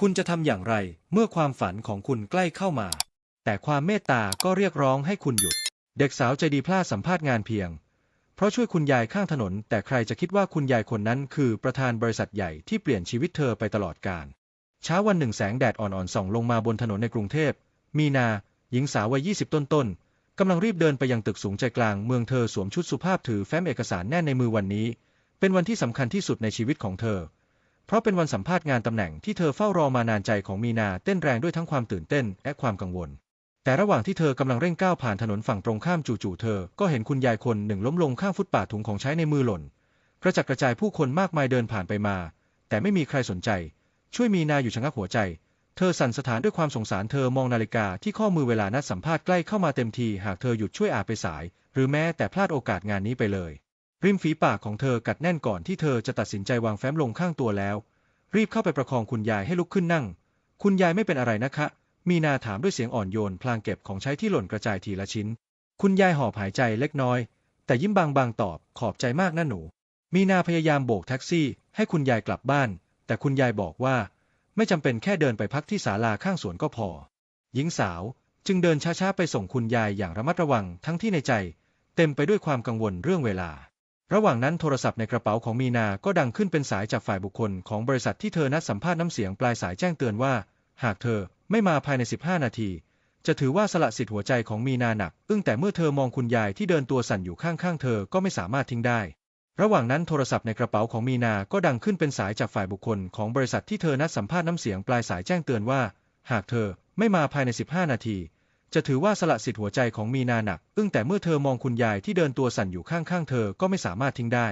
คุณจะทำอย่างไรเมื่อความฝันของคุณใกล้เข้ามา แต่ความเมตตาก็เรียกร้องให้คุณหยุด เด็กสาวใจดีพลาดสัมภาษณ์งานเพียง เพราะช่วยคุณยายข้างถนน แต่ใครจะคิดว่าคุณยายคนนั้นคือประธานบริษัทใหญ่ที่เปลี่ยนชีวิตเธอไปตลอดกาลเช้าวันหนึ่งแสงแดดอ่อนๆส่องลงมาบนถนนในกรุงเทพ มีนา หญิงสาววัย 20 ต้นๆกำลังรีบเดินไปยังตึกสูงใจกลางเมืองเธอสวมชุดสุภาพถือแฟ้มเอกสารแน่นในมือวันนี้ เป็นวันที่สำคัญที่สุดในชีวิตของเธอ เพราะเป็นวันสัมภาษณ์งานตำแหน่งที่เธอเฝ้ารอมานานใจของมีนาเต้นแรงด้วยทั้งความตื่นเต้นและความกังวล แต่ระหว่างที่เธอกำลังเร่งก้าวผ่านถนนฝั่งตรงข้ามจู่ๆเธอ ก็เห็นคุณยายคนหนึ่งล้มลงข้างฟุตบาทถุงของใช้ในมือหล่น กระจัดกระจายผู้คนมากมายเดินผ่านไปมา แต่ไม่มีใครสนใจ ช่วยมีนาอยู่ชะงักหัวใจ เธอสั่นสถานด้วยความสงสารเธอมองนาฬิกาที่ข้อมือเวลานัดสัมภาษณ์ใกล้เข้ามาเต็มทีหากเธอหยุดช่วยอาจไปสาย หรือแม้แต่พลาดโอกาสงานนี้ไปเลย ริมฝีปากของเธอกัดแน่นก่อนที่เธอจะตัดสินใจวางแฟ้มลงข้างตัวแล้ว รีบเข้าไปประคองคุณยายให้ลุกขึ้นนั่ง คุณยายไม่เป็นอะไรนะคะ มีนาถามด้วยเสียงอ่อนโยน พลางเก็บของใช้ที่หล่นกระจายทีละชิ้น คุณยายหอบหายใจเล็กน้อย แต่ยิ้มบางๆตอบขอบใจมากนะหนู มีนาพยายามโบกแท็กซี่ ให้คุณยายกลับบ้าน แต่คุณยายบอกว่า ไม่จำเป็นแค่เดินไปพักที่ศาลาข้างสวนก็พอ หญิงสาวจึงเดินช้าๆไปส่งคุณยายอย่างระมัดระวังทั้งที่ในใจ เต็มไปด้วยความกังวลเรื่องเวลา ระหว่างนั้นโทรศัพท์ในกระเป๋าของมีนาก็ดังขึ้นเป็นสายจากฝ่ายบุคคลของบริษัทที่เธอนัดสัมภาษณ์น้ำเสียงปลายสายแจ้งเตือนว่า หากเธอไม่มาภายใน 15 นาที จะถือว่าสละสิทธิ์หัวใจของมีนาหนัก อึ้งแต่เมื่อเธอมองคุณยายที่เดินตัวสั่นอยู่ข้างๆเธอก็ไม่สามารถทิ้งได้ ระหว่างนั้นโทรศัพท์ในกระเป๋าของมีนาก็ดังขึ้นเป็นสายจากฝ่ายบุคคลของบริษัทที่เธอนัดสัมภาษณ์น้ำเสียงปลายสายแจ้งเตือนว่า หากเธอไม่มาภายใน 15 นาที จะถือว่าสละสิทธิ์หัวใจของมีนาหนัก อึ้งแต่เมื่อเธอมองคุณยายที่เดินตัวสั่นอยู่ข้างๆ เธอก็ไม่สามารถทิ้งได้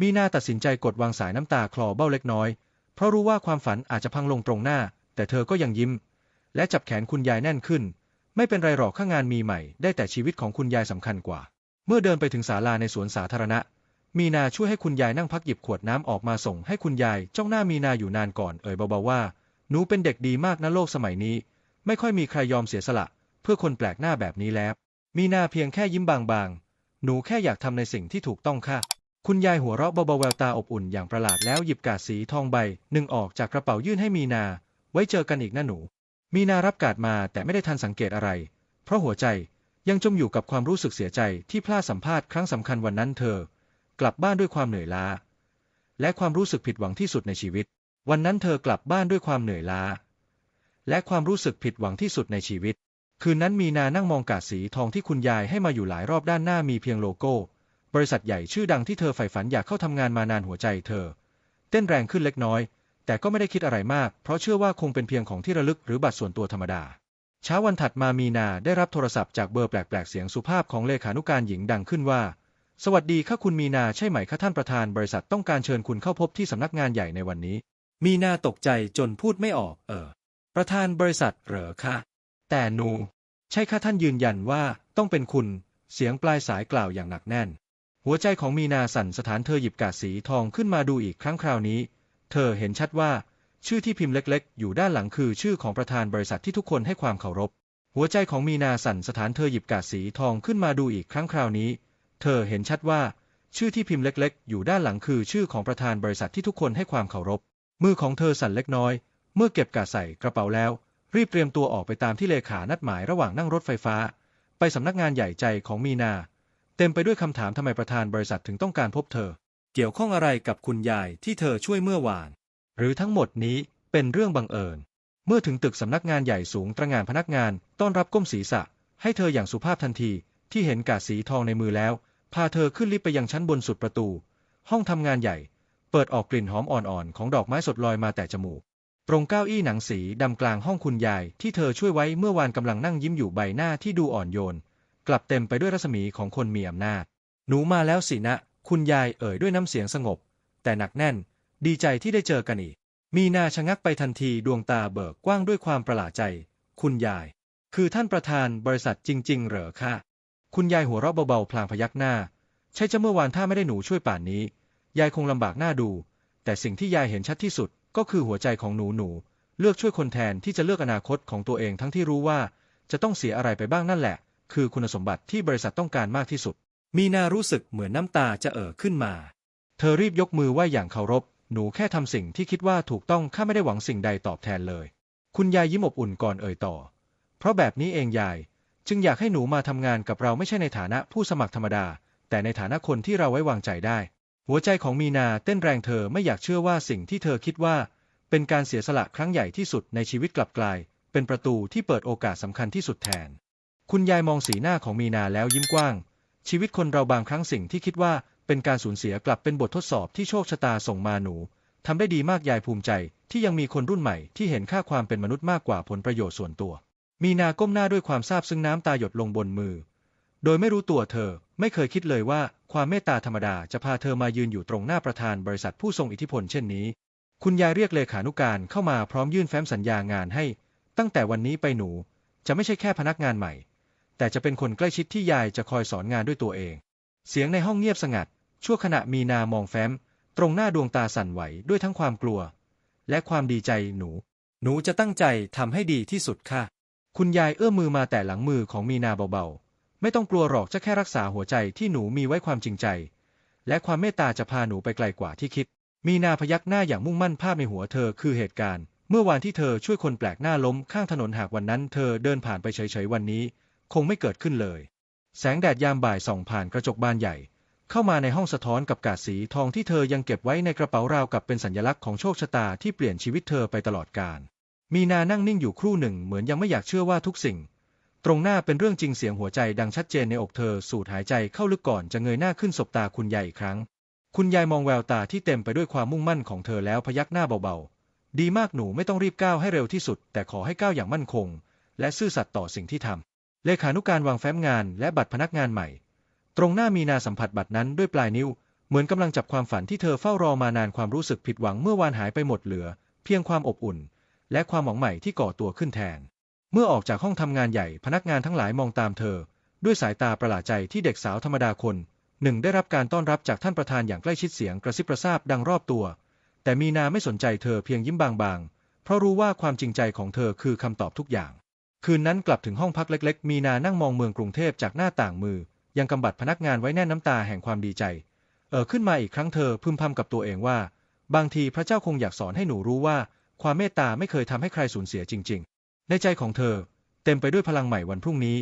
มีนาตัดสินใจกดวางสายน้ำตาคลอเบ้าเล็กน้อย เพราะรู้ว่าความฝันอาจจะพังลงตรงหน้า แต่เธอก็ยังยิ้ม และจับแขนคุณยายแน่นขึ้น ไม่เป็นไรหรอกข้างงานมีใหม่ ได้แต่ชีวิตของคุณยายสำคัญกว่า เมื่อเดินไปถึงศาลาในสวนสาธารณะ มีนาช่วยให้คุณยายนั่งพักหยิบขวดน้ำออกมาส่ง ให้คุณยายจ้องหน้ามีนาอยู่นานก่อนเอ่ยเบาๆว่าหนูเป็นเด็กดีมากนะโลกสมัยนี้ ไม่ค่อยมีใครยอมเสียสละ พื่อคนแปลกหน้าแบบนี้แล้ว มีนาเพียงแค่ยิ้มบางๆ หนูแค่อยากทำในสิ่งที่ถูกต้องค่ะ คุณยายหัวเราะเบาๆแววตาอบอุ่นอย่างประหลาดแล้วหยิบกาดสีทองใบหนึ่งออกจากกระเป๋ายื่นให้มีนา ไว้เจอกันอีกนะหนู มีนารับกาดมาแต่ไม่ได้ทันสังเกตอะไร เพราะหัวใจยังจมอยู่กับความรู้สึกเสียใจที่พลาดสัมภาษณ์ครั้งสำคัญวันนั้นเธอ กลับบ้านด้วยความเหนื่อยล้า และความรู้สึกผิดหวังที่สุดในชีวิต วันนั้นเธอกลับบ้านด้วยความเหนื่อยล้า และความรู้สึกผิดหวังที่สุดในชีวิต คืนนั้นมีนานั่งมองกาดสีทองที่คุณยายให้มาอยู่หลายรอบด้านหน้ามีเพียงโลโก้ บริษัทใหญ่ชื่อดังที่เธอใฝ่ฝันอยากเข้าทำงานมานานหัวใจเธอ เต้นแรงขึ้นเล็กน้อย แต่ก็ไม่ได้คิดอะไรมาก เพราะเชื่อว่าคงเป็นเพียงของที่ระลึกหรือบัตรส่วนตัวธรรมดา เช้าวันถัดมามีนาได้รับโทรศัพท์จากเบอร์แปลกๆเสียงสุภาพของเลขานุการหญิงดังขึ้นว่า สวัสดีค่ะคุณมีนาใช่ไหมคะท่านประธาน บริษัทต้องการเชิญคุณเข้าพบที่สำนักงานใหญ่ในวันนี้ มีนาตกใจจนพูดไม่ออก เออ ประธานบริษัทเหรอคะ แต่หนู ใช่ค่ะท่านยืนยันว่าต้องเป็นคุณ เสียงปลายสายกล่าวอย่างหนักแน่น หัวใจของมีนาสั่นสถานเธอหยิบกาดสีทองขึ้นมาดูอีกครั้งคราวนี้ เธอเห็นชัดว่า ชื่อที่พิมพ์เล็กๆ อยู่ด้านหลังคือชื่อของประธานบริษัทที่ทุกคนให้ความเคารพ หัวใจของมีนาสั่นสถานเธอหยิบกาดสีทองขึ้นมาดูอีกครั้งคราวนี้ เธอเห็นชัดว่า ชื่อที่พิมพ์เล็กๆ อยู่ด้านหลังคือชื่อของประธานบริษัทที่ทุกคนให้ความเคารพ มือของเธอสั่นเล็กน้อย เมื่อเก็บกาดใส่กระเป๋าแล้ว รีบเตรียมตัวออกไปตามที่เลขานัดหมายระหว่างนั่งรถไฟฟ้า ไปสำนักงานใหญ่ใจของมีนา เต็มไปด้วยคำถามทำไมประธานบริษัทถึงต้องการพบเธอ เกี่ยวข้องอะไรกับคุณยายที่เธอช่วยเมื่อวาน หรือทั้งหมดนี้เป็นเรื่องบังเอิญ เมื่อถึงตึกสำนักงานใหญ่สูงตระงานพนักงานต้อนรับก้มศีรษะ ให้เธออย่างสุภาพทันทีที่เห็นกาดสีทองในมือแล้ว พาเธอขึ้นลิฟต์ไปยังชั้นบนสุดประตู ห้องทำงานใหญ่ เปิดออกกลิ่นหอมอ่อนๆของดอกไม้สดลอยมาแต่จมูก ตรงเก้าอี้หนังสีดำกลางห้องคุณยายที่เธอช่วยไว้เมื่อวานกำลังนั่งยิ้มอยู่ใบหน้าที่ดูอ่อนโยน กลับเต็มไปด้วยรัศมีของคนมีอำนาจ หนูมาแล้วสินะ คุณยายเอ่ยด้วยน้ำเสียงสงบ แต่หนักแน่น ดีใจที่ได้เจอกันอีก มีนาชะงักไปทันทีดวงตาเบิกกว้างด้วยความประหลาดใจ คุณยาย คือท่านประธานบริษัทจริง ๆ เหรอคะคุณยายหัวเราะเบาๆพลางพยักหน้า ใช่จะเมื่อวานถ้าไม่ได้หนูช่วยป่านนี้ ยายคงลำบากหน้าดู แต่สิ่งที่ยายเห็นชัดที่สุด ก็คือหัวใจของหนูหนู เลือกช่วยคนแทนที่จะเลือกอนาคตของตัวเองทั้งที่รู้ว่า จะต้องเสียอะไรไปบ้างนั่นแหละ คือคุณสมบัติที่บริษัทต้องการมากที่สุด มีนารู้สึกเหมือนน้ำตาจะเอ่อขึ้นมา เธอรีบยกมือไหว้อย่างเคารพ หนูแค่ทำสิ่งที่คิดว่าถูกต้องข้าไม่ได้หวังสิ่งใดตอบแทนเลย คุณยายยิ้มอบอุ่นก่อนเอ่ยต่อ เพราะแบบนี้เองยาย จึงอยากให้หนูมาทำงานกับเราไม่ใช่ในฐานะผู้สมัครธรรมดา แต่ในฐานะคนที่เราไว้วางใจได้ หัวใจของมีนาเต้นแรงเธอไม่อยากเชื่อว่าสิ่งที่เธอคิดว่า เป็นการเสียสละครั้งใหญ่ที่สุดในชีวิตกลับกลาย เป็นประตูที่เปิดโอกาสสำคัญที่สุดแทน คุณยายมองสีหน้าของมีนาแล้วยิ้มกว้าง ชีวิตคนเราบางครั้งสิ่งที่คิดว่าเป็นการสูญเสียกลับเป็นบททดสอบที่โชคชะตาส่งมาหนูทำได้ดีมากยายภูมิใจ ที่ยังมีคนรุ่นใหม่ที่เห็นค่าความเป็นมนุษย์มากกว่าผลประโยชน์ส่วนตัว มีนาก้มหน้าด้วยความซาบซึ้งน้ำตาหยดลงบนมือ โดยไม่รู้ตัวเธอ ไม่เคยคิดเลยว่าความเมตตาธรรมดาจะพาเธอมายืนอยู่ตรงหน้าประธานบริษัทผู้ทรงอิทธิพลเช่นนี้ คุณยายเรียกเลขานุการเข้ามาพร้อมยื่นแฟ้มสัญญางานให้ ตั้งแต่วันนี้ไปหนู จะไม่ใช่แค่พนักงานใหม่ แต่จะเป็นคนใกล้ชิดที่ยายจะคอยสอนงานด้วยตัวเอง เสียงในห้องเงียบสงัด ชั่วขณะมีนามองแฟ้ม ตรงหน้าดวงตาสั่นไหวด้วยทั้งความกลัว และความดีใจหนู หนูจะตั้งใจทำให้ดีที่สุดค่ะ คุณยายเอื้อมมือมาแต่หลังมือของมีนาเบาๆ ไม่ต้องกลัวหรอกจะแค่รักษาหัวใจที่หนูมีไว้ความจริงใจ และความเมตตาจะพาหนูไปไกลกว่าที่คิด มีนาพยักหน้าอย่างมุ่งมั่นภาพในหัวเธอคือเหตุการณ์ เมื่อวานที่เธอช่วยคนแปลกหน้าล้มข้างถนนหากวันนั้นเธอเดินผ่านไปเฉยๆวันนี้ คงไม่เกิดขึ้นเลย แสงแดดยามบ่ายส่องผ่านกระจกบานใหญ่ เข้ามาในห้องสะท้อนกับกาดสีทองที่เธอยังเก็บไว้ในกระเป๋าราวกับเป็นสัญลักษณ์ของโชคชะตาที่เปลี่ยนชีวิตเธอไปตลอดกาลมีนานั่งนิ่งอยู่ครู่หนึ่งเหมือนยังไม่อยากเชื่อว่าทุกสิ่ง ตรงหน้าเป็นเรื่องจริงเสียงหัวใจดังชัดเจนในอกเธอสูดหายใจเข้าลึกก่อนจะเงยหน้าขึ้นสบตาคุณยายอีกครั้ง คุณยายมองแววตาที่เต็มไปด้วยความมุ่งมั่นของเธอแล้วพยักหน้าเบาๆ ดีมากหนูไม่ต้องรีบก้าวให้เร็วที่สุด แต่ขอให้ก้าวอย่างมั่นคง และซื่อสัตย์ต่อสิ่งที่ทำเลขานุการวางแฟ้มงานและบัตรพนักงานใหม่ ตรงหน้ามีนาสัมผัสบัตรนั้นด้วยปลายนิ้ว เหมือนกำลังจับความฝันที่เธอเฝ้ารอมานานความรู้สึกผิดหวังเมื่อวานหายไปหมดเหลือ เพียงความอบอุ่น และความหวังใหม่ที่ก่อตัวขึ้นแทน เมื่อออกจากห้องทำงานใหญ่พนักงานทั้งหลายมองตามเธอ ด้วยสายตาประหลาดใจที่เด็กสาวธรรมดาคนหนึ่งได้รับการต้อนรับจากท่านประธานอย่างใกล้ชิดเสียงกระซิบกระซาบดังรอบตัว แต่มีนาไม่สนใจเธอเพียงยิ้มบางๆ เพราะรู้ว่าความจริงใจของเธอคือคำตอบทุกอย่าง คืนนั้นกลับถึงห้องพักเล็กๆ มีนานั่งมองเมืองกรุงเทพจากหน้าต่างมือ ยังกำบัดพนักงานไว้แน่นน้ำตาแห่งความดีใจ เออขึ้นมาอีกครั้งเธอพึมพำกับตัวเองว่า บางทีพระเจ้าคงอยากสอนให้หนูรู้ว่า ความเมตตาไม่เคยทำให้ใครสูญเสียจริงๆ ในใจของเธอ เต็มไปด้วยพลังใหม่วันพรุ่งนี้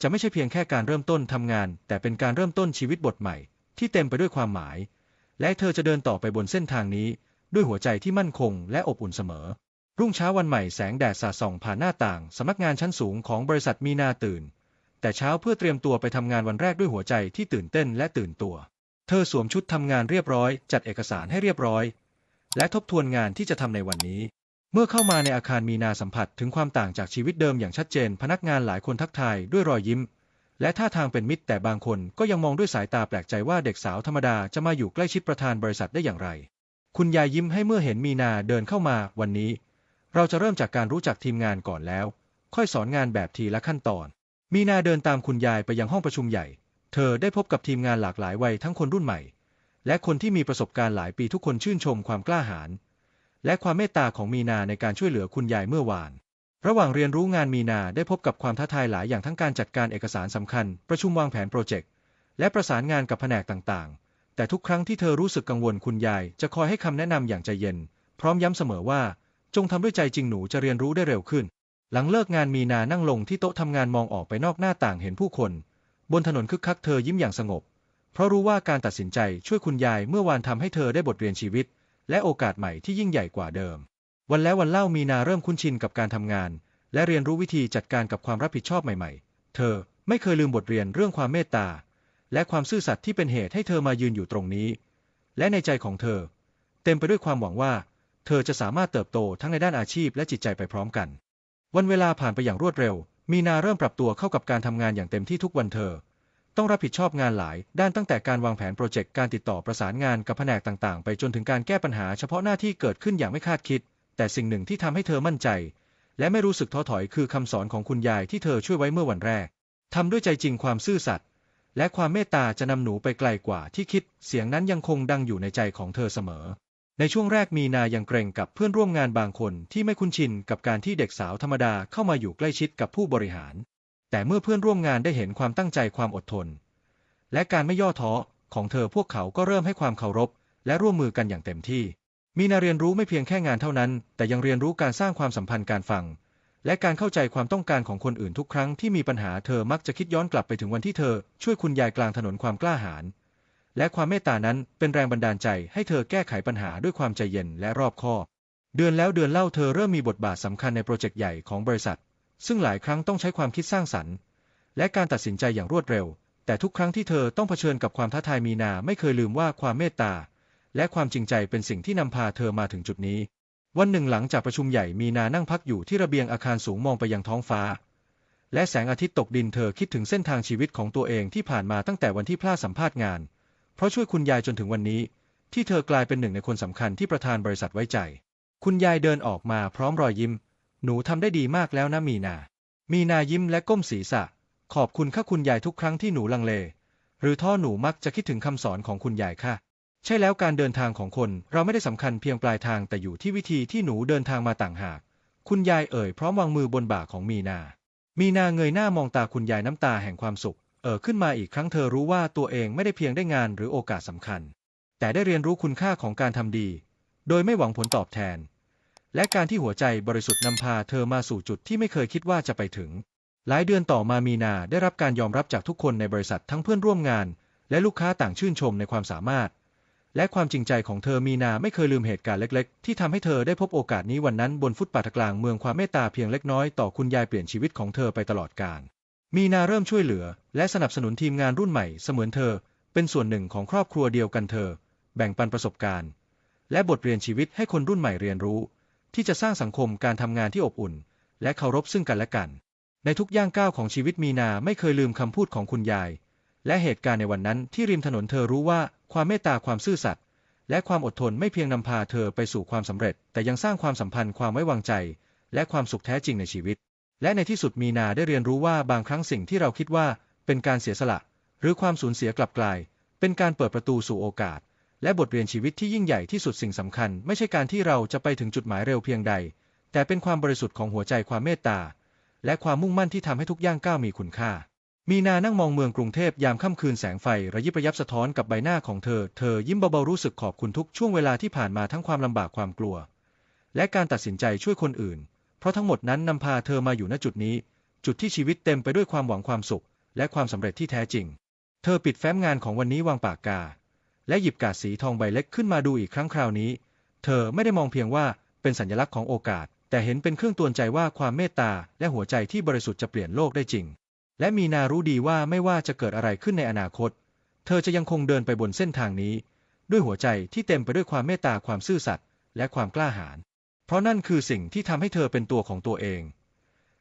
จะไม่ใช่เพียงแค่การเริ่มต้นทำงาน แต่เป็นการเริ่มต้นชีวิตบทใหม่ ที่เต็มไปด้วยความหมาย และเธอจะเดินต่อไปบนเส้นทางนี้ ด้วยหัวใจที่มั่นคงและอบอุ่นเสมอ รุ่งเช้าวันใหม่แสงแดดสาดส่องผ่านหน้าต่างสำนักงานชั้นสูงของบริษัทมีนาตื่น แต่เช้าเพื่อเตรียมตัวไปทำงานวันแรกด้วยหัวใจที่ตื่นเต้นและตื่นตัว เธอสวมชุดทำงานเรียบร้อย จัดเอกสารให้เรียบร้อย และทบทวนงานที่จะทำในวันนี้ เมื่อเข้ามาในอาคารมีนาสัมผัสถึงความต่างจากชีวิตเดิมอย่างชัดเจน พนักงานหลายคนทักทายด้วยรอยยิ้ม และท่าทางเป็นมิตรแต่บางคนก็ยังมองด้วยสายตาแปลกใจว่าเด็กสาวธรรมดาจะมาอยู่ใกล้ชิดประธานบริษัทได้อย่างไร คุณยายยิ้มให้เมื่อเห็นมีนาเดินเข้ามาวันนี้ เราจะเริ่มจากการรู้จักทีมงานก่อนแล้ว ค่อยสอนงานแบบทีละขั้นตอน มีนาเดินตามคุณยายไปยังห้องประชุมใหญ่ เธอได้พบกับทีมงานหลากหลายวัยทั้งคนรุ่นใหม่ และคนที่มีประสบการณ์หลายปีทุกคนชื่นชมความกล้าหาญ และความเมตตาของมีนาในการช่วยเหลือคุณยายเมื่อวาน ระหว่างเรียนรู้งานมีนาได้พบกับความท้าทายหลายอย่างทั้งการจัดการเอกสารสำคัญ ประชุมวางแผนโปรเจกต์ และประสานงานกับแผนกต่างๆ แต่ทุกครั้งที่เธอรู้สึกกังวลคุณยายจะคอยให้คำแนะนำอย่างใจเย็น พร้อมย้ำเสมอว่า จงทำด้วยใจจริงหนูจะเรียนรู้ได้เร็วขึ้น หลังเลิกงานมีนานั่งลงที่โต๊ะทำงานมองออกไปนอกหน้าต่างเห็นผู้คน บนถนนคึกคักเธอยิ้มอย่างสงบ เพราะรู้ว่าการตัดสินใจช่วยคุณยายเมื่อวานทำให้เธอได้บทเรียนชีวิต และโอกาสใหม่ที่ยิ่งใหญ่กว่าเดิม วันแล้ววันเล่ามีนาเริ่มคุ้นชินกับการทำงาน และเรียนรู้วิธีจัดการกับความรับผิดชอบใหม่ๆ เธอไม่เคยลืมบทเรียนเรื่องความเมตตา และความซื่อสัตย์ที่เป็นเหตุให้เธอมายืนอยู่ตรงนี้ และในใจของเธอ เต็มไปด้วยความหวังว่า เธอจะสามารถเติบโตทั้งในด้านอาชีพและจิตใจไปพร้อมกัน วันเวลาผ่านไปอย่างรวดเร็ว มีนาเริ่มปรับตัวเข้ากับการทำงานอย่างเต็มที่ทุกวันเธอ ต้องรับผิดชอบงานหลาย ด้านตั้งแต่การวางแผนโปรเจกต์การติดต่อประสานงานกับแผนกต่างๆ ไปจนถึงการแก้ปัญหาเฉพาะหน้าที่เกิดขึ้นอย่างไม่คาดคิด แต่สิ่งหนึ่งที่ทำให้เธอมั่นใจ และไม่รู้สึกท้อถอยคือคำสอนของคุณยายที่เธอช่วยไว้เมื่อวันแรกทำด้วยใจจริงความซื่อสัตย์และความเมตตาจะนำหนูไปไกลกว่าที่คิด เสียงนั้นยังคงดังอยู่ในใจของเธอเสมอ ในช่วงแรกมีนายังเกรงกับเพื่อนร่วมงานบางคนที่ไม่คุ้นชินกับการที่เด็กสาวธรรมดาเข้ามาอยู่ใกล้ชิดกับผู้บริหาร แต่เมื่อเพื่อนร่วมงานได้เห็นความตั้งใจความอดทน และการไม่ย่อท้อของเธอพวกเขาก็เริ่มให้ความเคารพ และร่วมมือกันอย่างเต็มที่ มีนาเรียนรู้ไม่เพียงแค่งานเท่านั้น แต่ยังเรียนรู้การสร้างความสัมพันธ์การฟัง และการเข้าใจความต้องการของคนอื่นทุกครั้งที่มีปัญหาเธอมักจะคิดย้อนกลับไปถึงวันที่เธอช่วยคุณยายกลางถนนความกล้าหาญและความเมตตานั้นเป็นแรงบันดาลใจให้เธอแก้ไขปัญหาด้วยความใจเย็นและรอบคอบ เดือนแล้วเดือนเล่าเธอเริ่มมีบทบาทสำคัญในโปรเจกต์ใหญ่ของบริษัท ซึ่งหลายครั้งต้องใช้ความคิดสร้างสรรค์ และการตัดสินใจอย่างรวดเร็ว แต่ทุกครั้งที่เธอต้องเผชิญกับความท้าทายมีนาไม่เคยลืมว่าความเมตตา และความจริงใจเป็นสิ่งที่นำพาเธอมาถึงจุดนี้ วันหนึ่งหลังจากประชุมใหญ่มีนานั่งพักอยู่ที่ระเบียงอาคารสูงมองไปยังท้องฟ้า และแสงอาทิตย์ตกดินเธอคิดถึงเส้นทางชีวิตของตัวเองที่ผ่านมาตั้งแต่วันที่พลาดสัมภาษณ์งาน เพราะช่วยคุณยายจนถึงวันนี้ ที่เธอกลายเป็นหนึ่งในคนสำคัญที่ประธานบริษัทไว้ใจ คุณยายเดินออกมาพร้อมรอยยิ้ม หนูทำได้ดีมากแล้วนะมีนา มีนายิ้มและก้มศีรษะ ขอบคุณค่ะคุณยายทุกครั้งที่หนูลังเล หรือท่อหนูมักจะคิดถึงคำสอนของคุณยายค่ะ ใช่แล้วการเดินทางของคนเราไม่ได้สำคัญเพียงปลายทางแต่อยู่ที่วิธีที่หนูเดินทางมาต่างหาก คุณยายเอ่ยพร้อมวางมือบนบ่าของมีนา มีนาเงยหน้ามองตาคุณยายน้ำตาแห่งความสุข เอ่อขึ้นมาอีกครั้งเธอรู้ว่าตัวเองไม่ได้เพียงได้งานหรือโอกาสสำคัญ แต่ได้เรียนรู้คุณค่าของการทำดี โดยไม่หวังผลตอบแทน และการที่หัวใจบริสุทธิ์นำพาเธอมาสู่จุดที่ไม่เคยคิดว่าจะไปถึง หลายเดือนต่อมามีนาได้รับการยอมรับจากทุกคนในบริษัททั้งเพื่อนร่วมงาน และลูกค้าต่างชื่นชมในความสามารถ และความจริงใจของเธอมีนาไม่เคยลืมเหตุการณ์เล็กๆ ที่ทำให้เธอได้พบโอกาสนี้วันนั้นบนฟุตปาทกลางเมืองความเมตตาเพียงเล็กน้อยต่อคุณยายเปลี่ยนชีวิตของเธอไปตลอดกาลมีนาเริ่มช่วยเหลือ และสนับสนุนทีมงานรุ่นใหม่เสมือนเธอ เป็นส่วนหนึ่งของครอบครัวเดียวกันเธอ แบ่งปันประสบการณ์ และบทเรียนชีวิตให้คนรุ่นใหม่เรียนรู้ ที่จะสร้างสังคมการทำงานที่อบอุ่น และเคารพซึ่งกันและกัน ในทุกย่างก้าวของชีวิตมีนาไม่เคยลืมคำพูดของคุณยาย และเหตุการณ์ในวันนั้นที่ริมถนนเธอรู้ว่าความเมตตาความซื่อสัตย์และความอดทนไม่เพียงนำพาเธอไปสู่ความสำเร็จ แต่ยังสร้างความสัมพันธ์ความไว้วางใจ และความสุขแท้จริงในชีวิต และในที่สุดมีนาได้เรียนรู้ว่าบางครั้งสิ่งที่เราคิดว่าเป็นการเสียสละ หรือความสูญเสียกลับกลาย เป็นการเปิดประตูสู่โอกาส และบทเรียนชีวิตที่ยิ่งใหญ่ที่สุดสิ่งสำคัญ ไม่ใช่การที่เราจะไปถึงจุดหมายเร็วเพียงใด แต่เป็นความบริสุทธิ์ของหัวใจความเมตตา และความมุ่งมั่นที่ทำให้ทุกย่างก้าวมีคุณค่า มีนานั่งมองเมืองกรุงเทพยามค่ำคืนแสงไฟระยิบระยับสะท้อนกับใบหน้าของเธอ เธอยิ้มเบาๆรู้สึกขอบคุณทุกช่วงเวลาที่ผ่านมาทั้งความลำบากความกลัว และการตัดสินใจช่วยคนอื่น เพราะทั้งหมดนั้นนำพาเธอมาอยู่ณจุดนี้ จุดที่ชีวิตเต็มไปด้วยความหวังความสุข และความสำเร็จที่แท้จริง เธอปิดแฟ้มงานของวันนี้วางปากกา และหยิบกาดสีทองใบเล็กขึ้นมาดูอีกครั้งคราวนี้ เธอไม่ได้มองเพียงว่าเป็นสัญลักษณ์ของโอกาส แต่เห็นเป็นเครื่องตือนใจว่าความเมตตาและหัวใจที่บริสุทธิ์จะเปลี่ยนโลกได้จริง และมีนารู้ดีว่าไม่ว่าจะเกิดอะไรขึ้นในอนาคต เธอจะยังคงเดินไปบนเส้นทางนี้ ด้วยหัวใจที่เต็มไปด้วยความเมตตาความซื่อสัตย์และความกล้าหาญเพราะนั่นคือสิ่งที่ทำให้เธอเป็นตัวของตัวเอง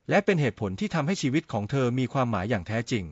และเป็นเหตุผลที่ทำให้ชีวิตของเธอมีความหมายอย่างแท้จริง